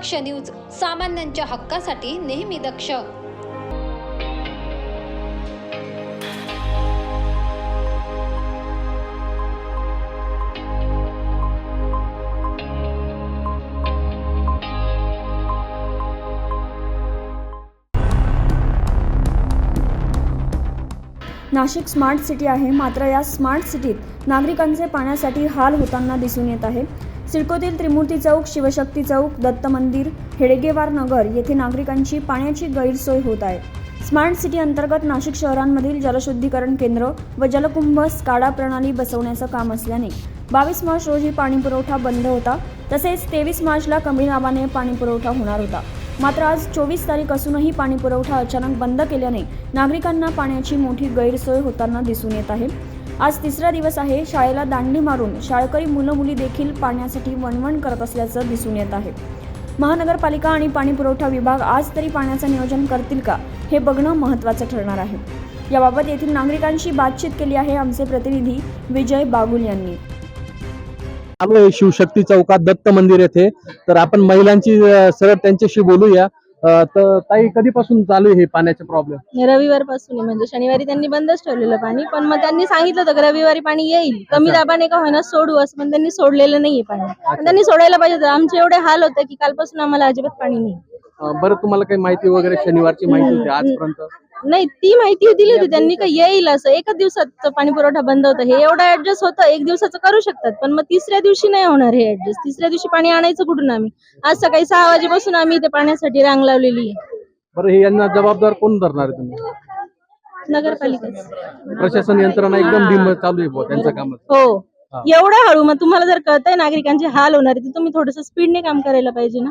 दक्ष news सामान्यांच्या हक्कासाठी नेहमी दक्ष. नाशिक स्मार्ट सिटी आहे. मात्र या स्मार्ट सिटीत नागरिकांचे पाण्यासाठी हाल होताना दिसून येत आहे. सिडकोतील त्रिमूर्ती चौक शिवशक्ती चौक दत्त मंदिर हेडगेवार नगर येथे नागरिकांची पाण्याची गैरसोय होत आहे. स्मार्ट सिटी अंतर्गत नाशिक शहरांमधील जलशुद्धीकरण केंद्र व जलकुंभ स्काडा प्रणाली बसवण्याचं काम असल्याने बावीस मार्च रोजी पाणीपुरवठा बंद होता. तसेच तेवीस मार्चला कमी दाबाने पाणीपुरवठा होणार होता. मात्र आज चोवीस तारीख असूनही पाणीपुरवठा अचानक बंद केल्याने नागरिकांना पाण्याची मोठी गैरसोय होताना दिसून येत आहे. आज तिसरा दिवस आहे. शाळेला दांडी मारून शाळकरी मुलं मुली देखील पाण्यासाठी वणवण करत असल्याचं दिसून येत आहे. महानगरपालिका आणि पाणीपुरवठा विभाग आज तरी पाण्याचं नियोजन करतील का हे बघणं महत्त्वाचं ठरणार आहे. याबाबत येथील नागरिकांशी बातचीत केली आहे आमचे प्रतिनिधी विजय बागुल यांनी. आलो शिवशक्ती चौकात दत्त मंदिर येथे. तर आपण महिलांची सरळ त्यांच्याशी बोलूया. तर ताई कधीपासून चालू आहे हे पाण्याचे प्रॉब्लेम रविवारपासून म्हणजे शनिवारी त्यांनी बंदच ठेवलेलं पाणी. पण मग त्यांनी सांगितलं होतं की रविवारी पाणी येईल. कमी दाबाने का होईना सोडू असं. पण त्यांनी सोडलेलं नाहीये पाणी. पण त्यांनी सोडायला पाहिजे होतं. आमचे एवढे हाल होते की कालपासून आम्हाला अजिबात पाणी नाही. बरं तुम्हाला काही माहिती वगैरे शनिवारची माहिती होती आजपर्यंत? नाही ती माहिती दिली होती त्यांनी का येईल असं. एकच दिवसात पाणी पुरवठा बंद होतं. हे एवढं ऍडजस्ट होतं एक दिवसाचं करू शकतात पण मग तिसऱ्या दिवशी नाही होणार हे ऍडजस्ट तिसऱ्या दिवशी पाणी आणायचं कुठून आम्ही? आज सकाळी सहा वाजेपासून आम्ही इथे पाण्यासाठी रांग लावलेली आहे. बरं हे यांना जबाबदार कोण धरणार आहे तुम्ही? नगरपालिका. प्रशासन यंत्रणा एकदम चालू आहे बुवा त्यांचं काम हा. एवढं हळू मग तुम्हाला जर कळतंय नागरिकांचे हाल होणार आहे तर तुम्ही थोडस स्पीडने काम करायला पाहिजे ना?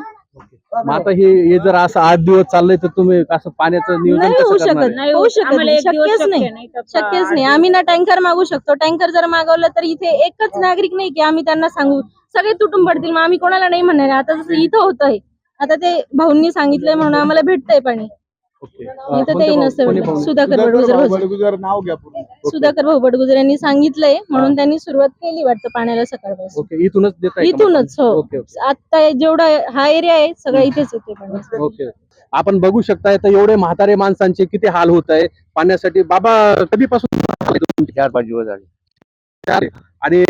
मग आता हे हे जर असं आठ दिवस चाललंय तर तुम्ही असं पाण्याचं नियोजन नाही होऊ कसं करणार शकत आहे? होऊ शकत नाही शक्यच नाही. शक्यच नाही. आम्ही ना टँकर मागू शकतो. टँकर जर मागवलं तर इथे एकच नागरिक नाही की आम्ही त्यांना सांगू. सगळे तुटून पडतील मग आम्ही कोणाला नाही म्हणणार. आता जसं इथं होतंय. आता ते भाऊंनी सांगितलंय म्हणून आम्हाला भेटतंय पाणी. इथं कोणते तेही नसतं? सुधाकर बडगुजर भाऊ- बडगुजर नाव घ्या पूर्ण सुधाकर भाऊ बडगुजर यांनी सांगितलंय म्हणून त्यांनी सुरुवात केली वाटतं पाण्याला सकाळपासून. ओके इथूनच इथूनच हो. Okay okay. आता जेवढा हा एरिया आहे सगळं इथेच येते पाणी ओके आपण बघू शकताय तर एवढे म्हातारे माणसांचे किती हाल होत आहे पाण्यासाठी. बाबा कधीपासून? चार पाच दिवस झाले. आणि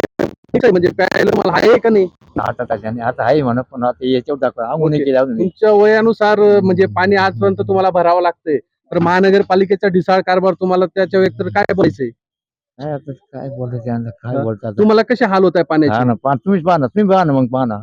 ठीक आहे, म्हणजे प्यायला मला आहे का नाही? आता कशाने आता आहे म्हणा पण आता याच्यावर दाखवा. केलं अजून. तुमच्या वयानुसार म्हणजे पाणी आजपर्यंत तुम्हाला भरावं लागतंय. तर महानगरपालिकेचा ढिसाळ कारभार तुम्हाला त्याच्या व्यतिरिक्त काय बोलायचंय? काय आता काय बोलतात त्यांना काय हा? बोलतात तुम्हाला कसे हाल होत आहे हा पाण्याचे तुम्हीच पाहा ना तुम्ही पाहा ना मग पाहा ना.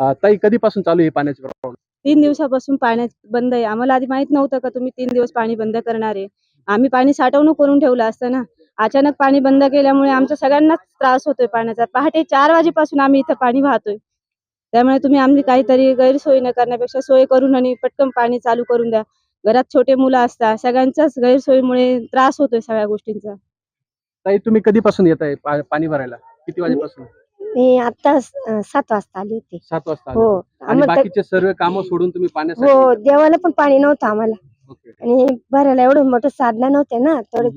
अं, ताई कधीपासून चालू आहे हे पाण्याचे प्रॉब्लेम? तीन दिवसापासून पाण्यात बंद आहे. आम्हाला आधी माहीत नव्हतं का तुम्ही तीन दिवस पाणी बंद करणार आहे? आम्ही पाणी साठवणूक करून ठेवलं असतं ना. अचानक पाणी बंद केल्यामुळे आमच्या सगळ्यांनाच त्रास होतोय पाण्याचा. पहाटे चार वाजेपासून आम्ही इथं पाणी वाहतोय. त्यामुळे तुम्ही आम्ही काहीतरी गैरसोय न करण्यापेक्षा सोय करून आणि पटकन पाणी चालू करून द्या. घरात छोटे मुलं असतात सगळ्यांच्याच गैरसोयीमुळे त्रास होतोय सगळ्या गोष्टींचा. ताई तुम्ही कधीपासून येत आहे पा- पाणी भरायला? किती वाजेपासून? मी आता सात वाजता आली होती. सात वाजता आले. हो. आणि आम्हाला तर- बाकीचे सर्व कामं सोडून तुम्ही पाण्यासाठी हो देवाला पण पाणी नव्हतं आम्हाला. आणि भरायला एवढं मोठं साधनं नव्हते ना थोडे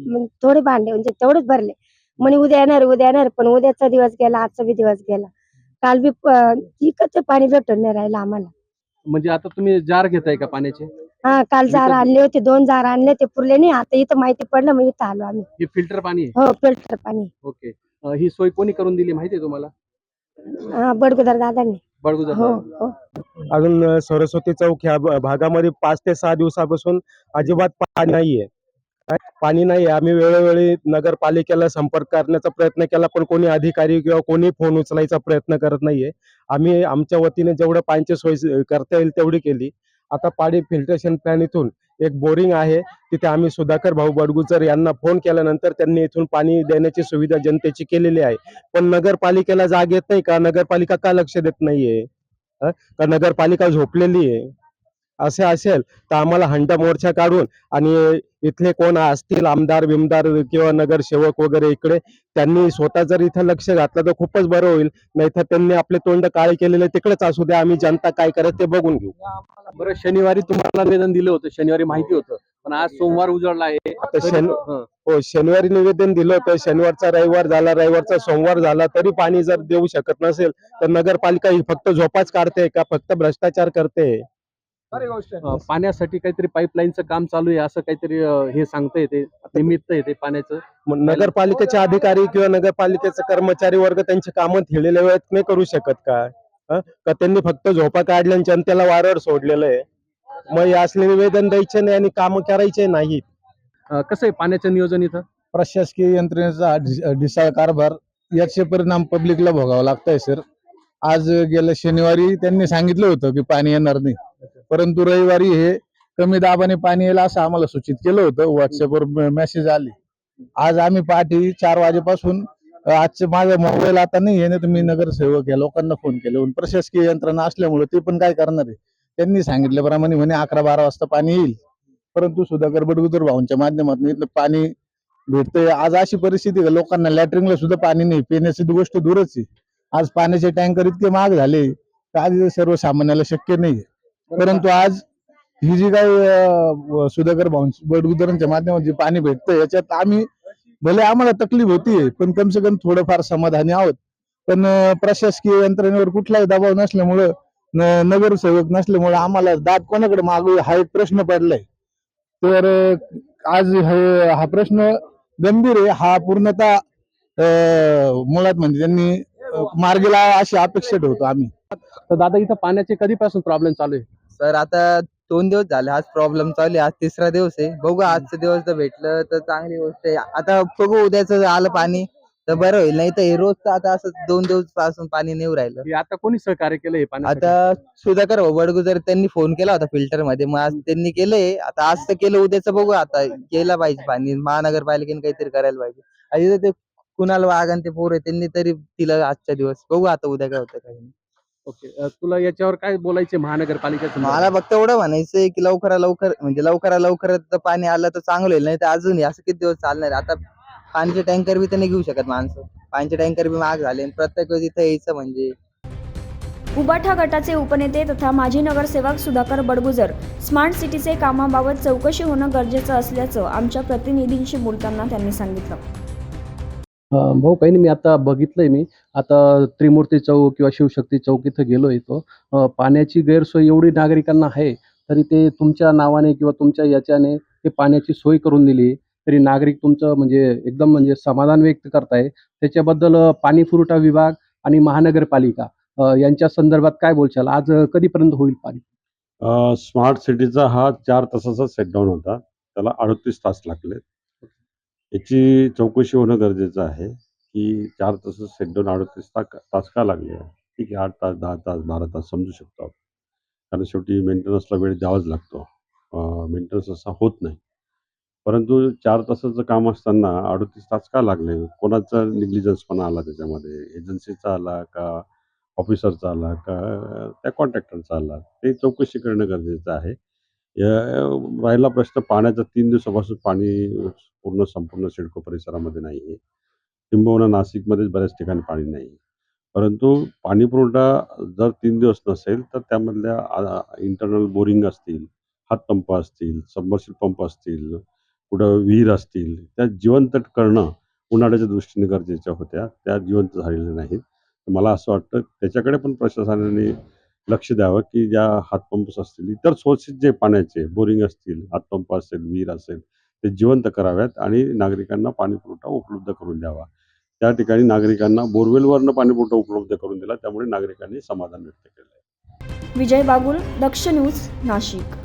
थोडे भांडे म्हणजे तेवढेच भरले. म्हणे उद्या येणार उद्या येणार पण उद्याचा दिवस गेला आजचा बी दिवस गेला. काल बी इकडचं पाणी भेटून नाही राहिलं आम्हाला. म्हणजे आता तुम्ही जार घेताय का पाण्याचे? हा काल जार आणले होते दोन जार आणले ते पुरले नाही. आता इथं माहिती पडलं मग इथं आलो आम्ही. हे फिल्टर पाणी आहे? हो फिल्टर पाणी ओके. अं, ही सोय कोणी करून दिली माहिती आहे तुम्हाला? हा बडगुदर दादांनी. हो हो. अजून सरस्वती चौक ह्या भागामध्ये पाच ते सहा दिवसापासून अजिबात पाणी नाहीये? पाणी नाही आम्ही वेळोवेळी नगरपालिकेला संपर्क करण्याचा प्रयत्न केला पण कोणी अधिकारी किंवा कोणी फोन उचलायचा प्रयत्न करत नाहीये. आम्ही आमच्या वतीने जेवढं पाण्याची सोय करता येईल तेवढी केली. आता पाणी फिल्ट्रेशन प्लॅन इथून एक बोरिंग आहे. तिथे आम्ही सुधाकर भाऊ बडगुजर यांना फोन केल्यानंतर त्यांनी इथून पाणी देण्याची सुविधा जनतेची केलेली आहे. पण नगरपालिकेला जाग येत नाही का? नगरपालिका का लक्ष देत नाहीये? का नगरपालिका झोपलेली आहे? असे असेल तर आम्हाला हंडा मोर्चा काढून आणि इथले कोण असतील आमदार बिमदार किंवा नगरसेवक वगैरे इकडे त्यांनी स्वतः जर इथं लक्ष घातलं तर खूपच बरं होईल. नाहीतर त्यांनी आपले तोंड काळे केलेले तिकडेच असू द्या आम्ही जनता काय करत ते बघून घेऊ. बरं शनिवारी तुम्हाला निवेदन दिलं होतं शनिवारी माहिती होतं पण आज सोमवार उजळला आहे. शन हं. हो शनिवारी निवेदन दिलं होतं शनिवारचा रविवार झाला रविवारचा सोमवार झाला तरी पाणी जर देऊ शकत नसेल तर नगरपालिका ही फक्त झोपाच काढते का फक्त भ्रष्टाचार करते? अं, पाण्यासाठी काहीतरी पाईपलाईनचं काम चालू आहे असं काहीतरी अं, हे सांगता येते निमित्त येते पाण्याचं. मग नगरपालिकेचे अधिकारी किंवा नगरपालिकेचे कर्मचारी वर्ग त्यांची कामं थिळलेल्या वेळेत नाही करू शकत का? हं? का त्यांनी फक्त झोपा काढल्या आणि जनतेला वारवर सोडलेलं आहे? मग हे असले निवेदन द्यायचे नाही आणि कामं करायचे नाहीत अं, कसं आहे पाण्याचं नियोजन इथं? प्रशासकीय यंत्रणेचा हा ढिस- ढिसाळ कारभार याचे परिणाम पब्लिकला भोगावं लागतंय सर. आज गेल्या शनिवारी त्यांनी सांगितलं होतं की पाणी येणार नाही. परंतु रविवारी हे कमी दाबाने पाणी येईल असं आम्हाला सूचित केलं होतं. व्हॉट्सअपवर मेसेज आले. आज आम्ही पहाटे चार वाजेपासून आजचे माझा मोबाईल आता नाही आहे ना तर मी नगरसेवक या लोकांना फोन केले. प्रशासकीय यंत्रणा असल्यामुळे ते पण काय करणार आहे? त्यांनी सांगितल्याप्रमाणे म्हणे अकरा बारा वाजता पाणी येईल. परंतु सुधाकर बडगुदर भाऊंच्या माध्यमातून इथलं पाणी भेटतंय. आज अशी परिस्थिती का? लोकांना लॅटरिंगला सुद्धा पाणी नाही. पिण्याची गोष्ट दूरच आहे. आज पाण्याचे टँकर इतके महाग झाले तर आज सर्वसामान्याला शक्य नाही परंतु आज ही जी काही सुधाकर बडगुदरांच्या माध्यमातून जे पाणी भेटतं याच्यात आम्ही भले आम्हाला तकलीफ होतीये पण कम से कम थोडंफार समाधानी आहोत. पण प्रशासकीय यंत्रणेवर कुठलाही दबाव नसल्यामुळं नगरसेवक नसल्यामुळं आम्हाला दाद कोणाकडे मागू हा एक प्रश्न पडलाय. तर आज हे प्रश्न गंभीर आहे हा पूर्णतः मुळात म्हणजे त्यांनी अं, मार्गी लावा अशी अपेक्षा ठेवतो आम्ही. तर दादा इथं पाण्याचे कधीपासून प्रॉब्लेम चालू आहे? सर आता दोन दिवस झाले आज प्रॉब्लेम चालू आहे. आज तिसरा दिवस आहे. बघू आजचा दिवस जर भेटलं तर चांगली गोष्ट आहे. आता बघू उद्याचं आलं पाणी तर बरं होईल. नाही तर हे रोज आता असं दोन दिवसपासून पाणी नेऊ राहिलं. हे आता कोणी सहकार्य केलं हे पाणी आता सुधाकर भाऊ बडगुजर त्यांनी फोन केला होता फिल्टरमध्ये मग आज त्यांनी केलंय. आता आज तर केलं उद्याचं बघू आता. केलं पाहिजे पाणी. महानगरपालिकेने काहीतरी करायला पाहिजे. आणि ते कुणाल वाघ ते पोर आहे त्यांनी तरी दिलं आजच्या दिवस. बघू आता उद्या काय होतं काही नाही. ओके. तुला याच्यावर काय बोलायचे महानगरपालिकेचं? मला फक्त एवढं म्हणायचंय की लवकरा लवकर म्हणजे लवकरा लवकर तर पाणी आलं तर चांगलं होईल नाही तर अजून असं किती दिवस चालणार आहे? आता पाण्याचे टँकर बी तर नाही घेऊ शकत माणसं. पाण्याचे टँकर बी महाग झाले आणि प्रत्येक वेळेस इथं यायचं म्हणजे. उबाठा गटाचे उपनेते तथा माजी नगरसेवक सुधाकर बडगुजर स्मार्ट सिटीचे कामाबाबत चौकशी होणं गरजेचं असल्याचं आमच्या प्रतिनिधींशी बोलताना त्यांनी सांगितलं. भाऊ काही नाही मी आता बघितलंय मी. आता त्रिमूर्ती चौक किंवा शिवशक्ती चौक इथं गेलोय तो पाण्याची गैरसोय एवढी नागरिकांना आहे तरी ते तुमच्या नावाने किंवा तुमच्या याच्याने ते पाण्याची सोय करून दिली. तरी नागरिक तुमचं म्हणजे एकदम म्हणजे समाधान व्यक्त करताय. त्याच्याबद्दल पाणी पुरवठा विभाग आणि महानगरपालिका यांच्या संदर्भात काय बोलशाल? आज कधीपर्यंत होईल पाणी? स्मार्ट सिटीचा हा चार तासाचा सेटडाऊन होता. त्याला अडतीस तास लागले याची चौकशी होणं गरजेचं आहे की चार तास सेटडाऊन अडतीस तास तास का लागले ठीक आहे आठ तास दहा तास बारा तास समजू शकतो आपण. कारण शेवटी मेंटेनन्सला वेळ द्यावाच लागतो. मेंटेनन्स असा होत नाही. परंतु चार तासाचं काम असताना अडतीस तास का लागले? कोणाचा निग्लिजन्सपणा आला त्याच्यामध्ये? एजन्सीचा आला का ऑफिसरचा आला का? त्या कॉन्ट्रॅक्टरचा आला? ते चौकशी करणं गरजेचं आहे. या- राहिला प्रश्न पाण्याचा तीन दिवसापासून पाणी पूर्ण संपूर्ण सिडको परिसरामध्ये नाही आहे किंबहुना नाशिकमध्येच बऱ्याच ठिकाणी पाणी नाही आहे परंतु पाणी पुरवठा जर तीन दिवस नसेल तर त्यामधल्या इंटरनल बोरिंग असतील हातपंप असतील सबमर्सिबल पंप असतील कुठं विहीर असतील त्या जिवंत करणं उन्हाळ्याच्या दृष्टीने गरजेच्या होत्या. त्या जिवंत झालेल्या नाहीत. मला असं वाटतं त्याच्याकडे पण प्रशासनाने लक्ष द्यावं की ज्या हातपंप्स असतील इतर सोर्सेस जे पाण्याचे बोरिंग असतील हातपंप असेल विहीर असेल ते जिवंत कराव्यात आणि नागरिकांना पाणी पुरवठा उपलब्ध करून द्यावा. त्या ठिकाणी नागरिकांना बोरवेलवरनं पाणी पुरवठा उपलब्ध करून दिला त्यामुळे नागरिकांनी समाधान व्यक्त केलं विजय बागुल दक्ष न्यूज नाशिक.